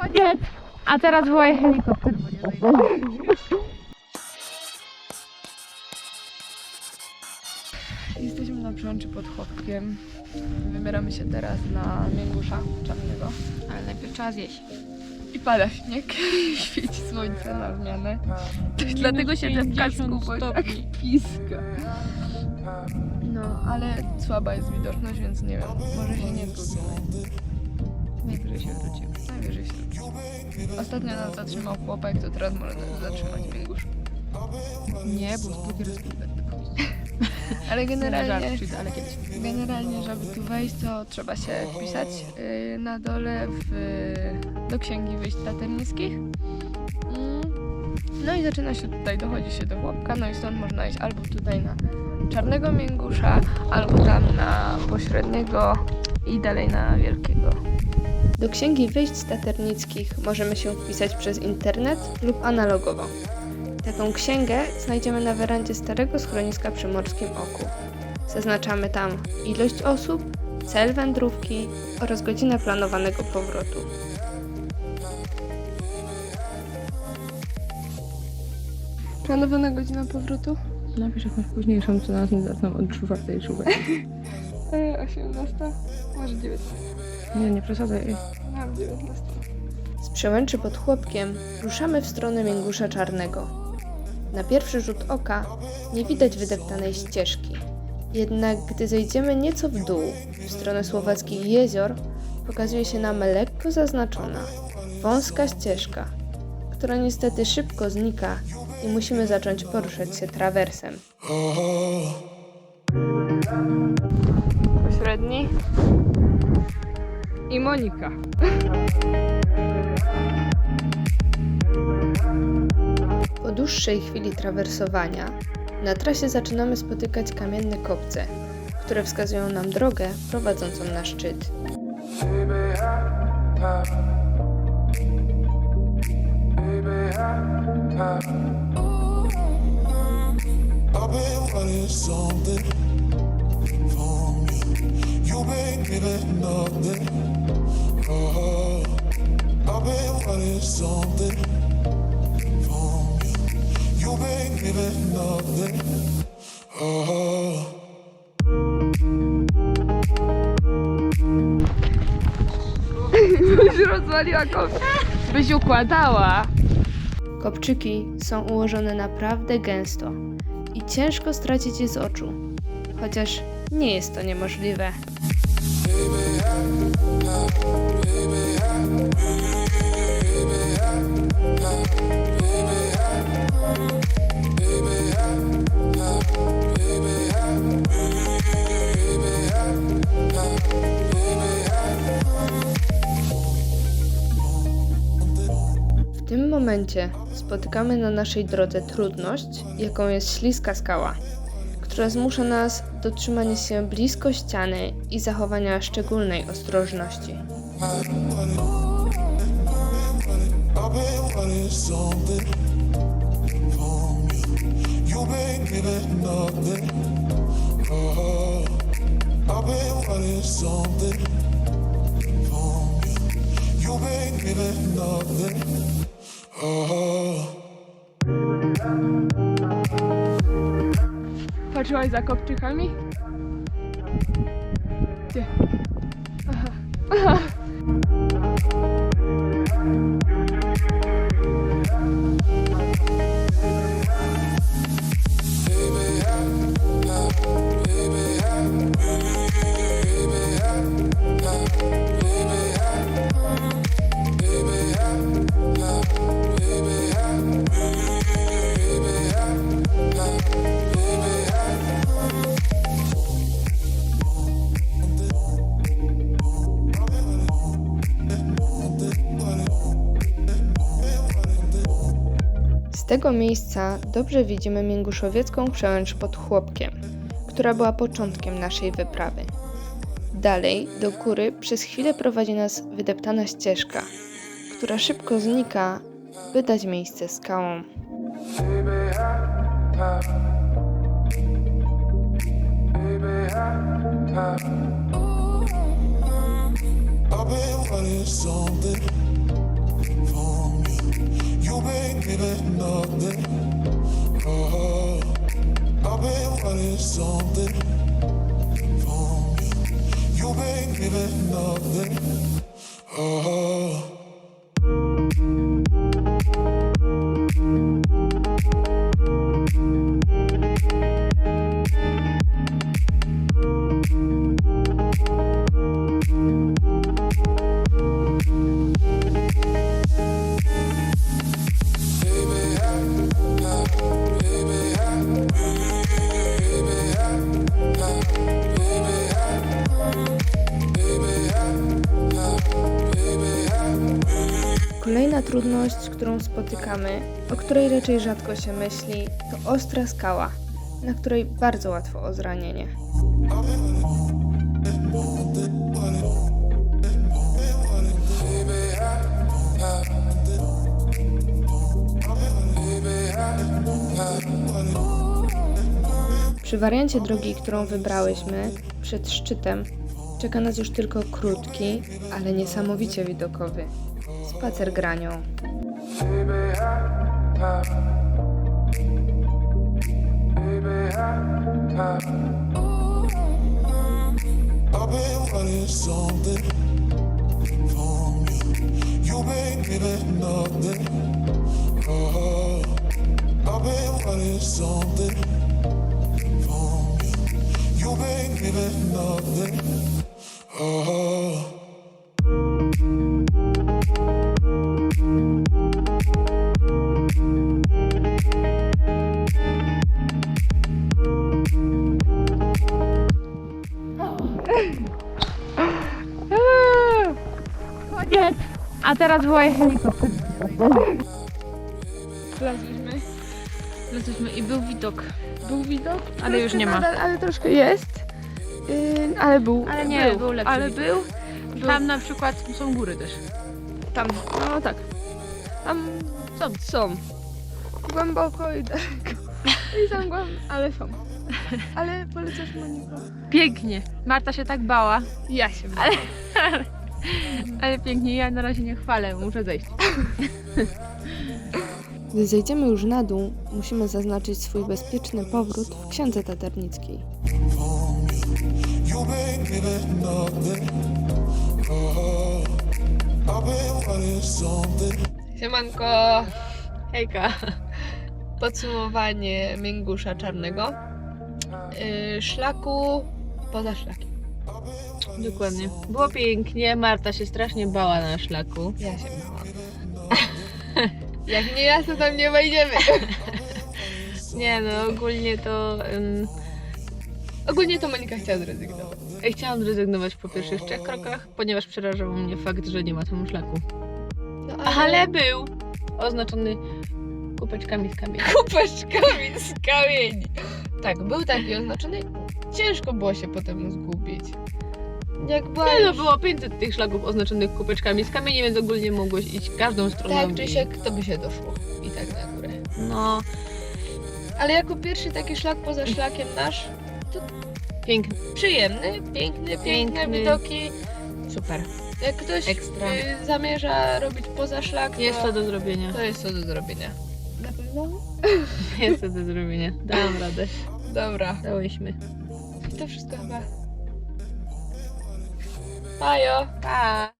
Koniec! A teraz wołaj helikopter. Jesteśmy na przełęczy pod Chłopkiem. Wybieramy się teraz na Mięgusza Czarnego. Ale najpierw trzeba zjeść. I pada śnieg, świeci słońce na zmianę. Dlatego siedzę w kasku, bo tak piska. No, ale słaba jest widoczność, więc nie wiem, może się nie wrócimy. Najwyżej się wrócimy, najwyżej się. Ostatnio nas zatrzymał chłopak, to teraz może zatrzymać Mięgusz. Nie, bo drugi raz. Ale Nie generalnie... ale kiedyś. Generalnie, żeby tu wejść, to trzeba się wpisać y, na dole w, do księgi wyjść taternickich. Mm. No i zaczyna się tutaj, dochodzi się do chłopka, no i stąd można iść albo tutaj na czarnego mięgusza, albo tam na pośredniego i dalej na wielkiego. Do księgi wyjść taternickich możemy się wpisać przez internet lub analogowo. Taką księgę znajdziemy na werandzie starego schroniska przy Morskim Oku. Zaznaczamy tam ilość osób, cel wędrówki oraz godzinę planowanego powrotu. Planowana godzina powrotu? Napisz jakąś późniejszą, co nas nie zaczną od czwartej szubek. E, 18, może 19. Nie, nie przesadzaj. Mam 19. Z przełęczy pod chłopkiem ruszamy w stronę Mięgusza Czarnego. Na pierwszy rzut oka nie widać wydeptanej ścieżki. Jednak gdy zejdziemy nieco w dół, w stronę słowackich jezior, pokazuje się nam lekko zaznaczona, wąska ścieżka, która niestety szybko znika i musimy zacząć poruszać się trawersem. Pośredni I Monika. Po dłuższej chwili trawersowania na trasie zaczynamy spotykać kamienne kopce, które wskazują nam drogę prowadzącą na szczyt. I've been wanting something from you. You been giving nothing. Oh, I've been wanting something from you. You been giving nothing. Oh. Byś rozwaliła. Byś układała. Kopczyki są ułożone naprawdę gęsto i ciężko stracić je z oczu. Chociaż nie jest to niemożliwe. W tym momencie spotykamy na naszej drodze trudność, jaką jest śliska skała, która zmusza nas do trzymania się blisko ściany i zachowania szczególnej ostrożności. I've Patrzyłaś za kopczykami? Gdzie? Z tego miejsca dobrze widzimy Mięguszowiecką przełęcz pod Chłopkiem, która była początkiem naszej wyprawy. Dalej, do góry, przez chwilę prowadzi nas wydeptana ścieżka, która szybko znika, by dać miejsce skałom. I've been wanting something You've been giving nothing. Oh, uh-huh. I've been wanting something from you. You've been giving nothing. Kolejna trudność, którą spotykamy, o której raczej rzadko się myśli, to ostra skała, na której bardzo łatwo o zranienie. Przy wariancie drogi, którą wybrałyśmy, przed szczytem, czeka nas już tylko krótki, ale niesamowicie widokowy spacer granią. Been giving nothing. Oh. Teraz wołaj helikopter. Wlazliśmy. Wlazłyśmy i był widok. Był widok, Ale już nie ma. Nadal, ale troszkę jest. Yy, ale był. Ale nie, był, był lepszy Ale widok. był. był Tam na przykład są góry też. tam. No tak. Tam Są. są. Głęboko i daleko. I tam głęboko, ale są. Ale polecasz Moniko? Pięknie. Marta się tak bała, Ja się Ale- ale pięknie. Ja na razie nie chwalę, muszę zejść. Gdy zejdziemy już na dół, musimy zaznaczyć swój bezpieczny powrót w księdze taternickiej. Siemanko! Hejka. Podsumowanie Mięgusza Czarnego. Yy, szlaku poza szlakiem. Dokładnie. Było pięknie. Marta się strasznie bała na szlaku. Ja się bałam. Jak nie ja, to tam nie wejdziemy. Nie no, ogólnie to... ym, Ogólnie to Monika chciała zrezygnować. chciałam zrezygnować po pierwszych trzech krokach, ponieważ przerażał mnie fakt, że nie ma tam szlaku. No, Ale był oznaczony kubeczkami z kamieni. kupeczkami z kamieni. Tak, był taki oznaczony. Ciężko było się potem zgubić. Jak była Nie no, już- było 500 tych szlaków oznaczonych kubeczkami z kamieni, więc ogólnie mogłeś iść każdą stroną. Tak czy i- siak, to by się doszło. I tak na górę. No, Ale jako pierwszy taki szlak poza szlakiem nasz, piękny. przyjemny, piękny, piękne Piękny. widoki. Super. Jak ktoś Ekstra. y, zamierza robić poza szlak, to, Jest to do zrobienia. to jest to do zrobienia. Na pewno? Jest to do zrobienia. Dałam radę. Dobra. Dałyśmy. I to wszystko chyba. Pajo! Pa!